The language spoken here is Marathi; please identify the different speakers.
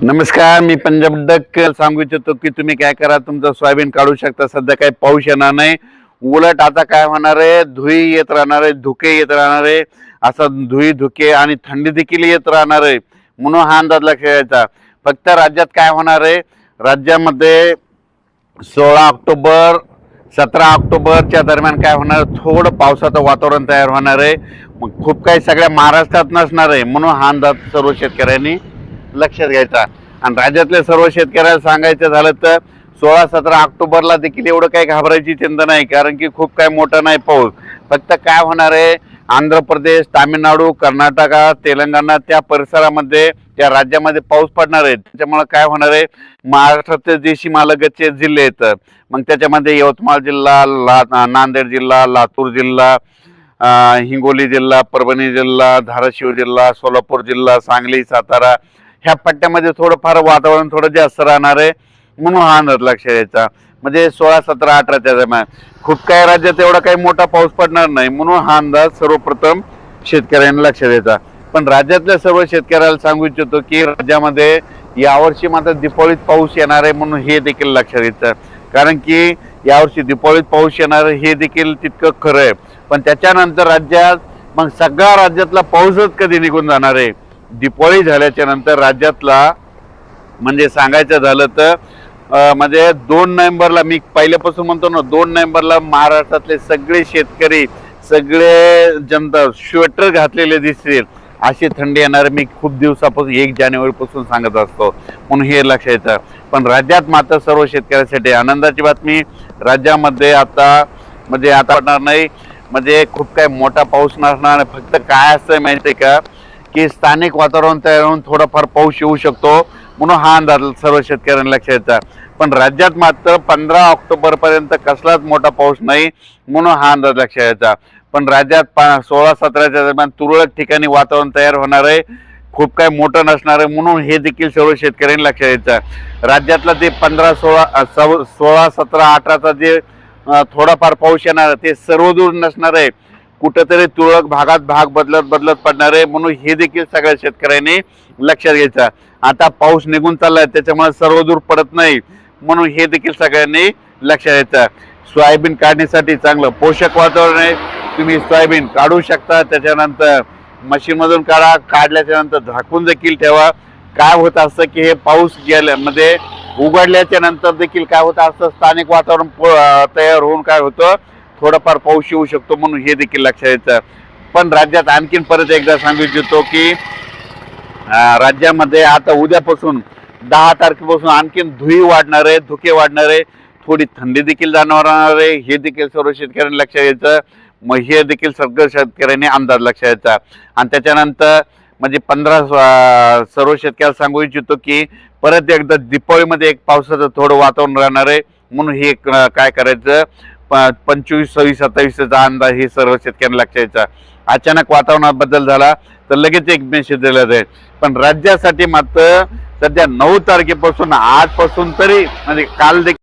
Speaker 1: नमस्कार मी पंजाब डक सांगू इच्छितो की तुम्ही काय करा तुमचं सोयाबीन काढू शकता. सध्या काही पाऊस येणार नाही. उलट आता काय होणार आहे? धुई येत राहणार आहे धुके येत राहणार आहे. असं धुई धुके आणि थंडी देखील येत राहणार आहे. म्हणून हा अंदाज लक्षात फक्त राज्यात काय होणार आहे? राज्यामध्ये सोळा ऑक्टोबर सतरा ऑक्टोबरच्या दरम्यान काय होणार थोडं पावसाचं वातावरण तयार होणार आहे. मग खूप काही सगळ्या महाराष्ट्रात नसणार आहे. म्हणून हा अंदाज सर्व शेतकऱ्यांनी लक्षात घ्यायचा. आणि राज्यातल्या सर्व शेतकऱ्याला सांगायचं झालं तर सोळा सतरा ऑक्टोबरला देखील एवढं काही घाबरायची चिंता नाही कारण की खूप काही मोठा नाही पाऊस. फक्त काय होणार आहे आंध्र प्रदेश तामिळनाडू कर्नाटका तेलंगणा त्या परिसरामध्ये त्या राज्यामध्ये पाऊस पडणार आहे. त्याच्यामुळे काय होणार आहे महाराष्ट्राचे जे सीमालगतचे जिल्हे आहेत. मग त्याच्यामध्ये यवतमाळ जिल्हा ला नांदेड जिल्हा लातूर जिल्हा हिंगोली जिल्हा परभणी जिल्हा धाराशिव जिल्हा सोलापूर जिल्हा सांगली सातारा ह्या पट्ट्यामध्ये थोडंफार वातावरण थोडं जास्त राहणार आहे. म्हणून हा अंदाज लक्ष द्यायचा म्हणजे सोळा सतरा अठराच्या दरम्यान खूप काही राज्यात एवढा काही मोठा पाऊस पडणार नाही. म्हणून हा अंदाज सर्वप्रथम शेतकऱ्यांना लक्ष द्यायचा पण राज्यातल्या सर्व शेतकऱ्याला सांगू इच्छितो की राज्यामध्ये यावर्षी मात्र दीपावळीत पाऊस येणार आहे म्हणून हे देखील लक्षात घ्यायचं कारण की यावर्षी दीपावळीत पाऊस येणार आहे हे देखील तितकं खरं आहे. पण त्याच्यानंतर राज्यात मग सगळा राज्यातला पाऊसच कधी निघून जाणार आहे? दिपाळी झाल्याच्यानंतर राज्यातला म्हणजे सांगायचं झालं तर म्हणजे दोन नोव्हेंबरला मी पहिल्यापासून म्हणतो ना दोन नोव्हेंबरला महाराष्ट्रातले सगळे शेतकरी सगळे जनता स्वेटर घातलेले दिसतील अशी थंडी येणार. मी खूप दिवसापासून एक जानेवारीपासून सांगत असतो. म्हणून हे लक्षात येतं. पण राज्यात मात्र सर्व शेतकऱ्यांसाठी आनंदाची बातमी. राज्यामध्ये आता म्हणजे आता पडणार नाही. म्हणजे खूप काही मोठा पाऊस नसणार. फक्त काय असतं माहिती आहे का? की स्थानिक वातावरण तयार होऊन थोडाफार पाऊस येऊ शकतो म्हणून हा अंदाज सर्व शेतकऱ्यांना लक्षात येतात पण राज्यात मात्र पंधरा ऑक्टोबरपर्यंत कसलाच मोठा पाऊस नाही म्हणून हा अंदाज लक्षात यायचा पण राज्यात पा सोळा सतराच्या दरम्यान तुरळक ठिकाणी वातावरण तयार होणार आहे. खूप काही मोठं नसणार आहे म्हणून हे देखील सर्व शेतकऱ्यांनी लक्षात यायचं राज्यातला ते पंधरा सोळा सव सोळा सतरा अठराचा जे थोडाफार पाऊस येणार आहे ते सर्वदूर नसणार आहे. कुठंतरी तुरळक भागात भाग बदलत बदलत पडणार आहे म्हणून हे देखील सगळ्या शेतकऱ्यांनी लक्षात घ्यायचं. आता पाऊस निघून चाललाय त्याच्यामुळे सर्व दूर पडत नाही म्हणून हे देखील सगळ्यांनी लक्षात घ्यायचं. सोयाबीन काढण्यासाठी चांगलं पोषक वातावरण आहे. तुम्ही सोयाबीन काढू शकता. त्याच्यानंतर मशीनमधून काढा. काढल्याच्या नंतर झाकून देखील ठेवा. काय होत असतं की हे पाऊस गेल्यामध्ये उघडल्याच्या नंतर देखील काय होतं असतं? स्थानिक वातावरण प- तयार होऊन काय होतं? थोडाफार पाऊस येऊ शकतो म्हणून हे देखील लक्षात येतं. पण राज्यात आणखीन परत एकदा सांगू इच्छितो की राज्यामध्ये आता उद्यापासून दहा तारखेपासून आणखीन धुई वाढणार आहे धुके वाढणार आहे थोडी थंडी देखील जाणवणार आहे हे देखील सर्व शेतकऱ्यांनी लक्षात द्यायचं मग हे देखील सगळं शेतकऱ्यांनी अंदाज लक्षात यायचा आणि त्याच्यानंतर म्हणजे पंधरा सर्व शेतकऱ्याला सांगू इच्छितो की परत एकदा दीपावलीमध्ये एक पावसाचं थोडं वातावरण राहणार आहे म्हणून हे क- काय करायचं पंचवीस सव्वीस सत्तावीसचा अंदाज हे सर्व शेतकऱ्यांना लक्षायचा अचानक वातावरणात बदल झाला तर लगेच एक मेसेज दिला जाईल. पण राज्यासाठी मात्र सध्या नऊ तारखेपासून आजपासून तरी म्हणजे काल देखील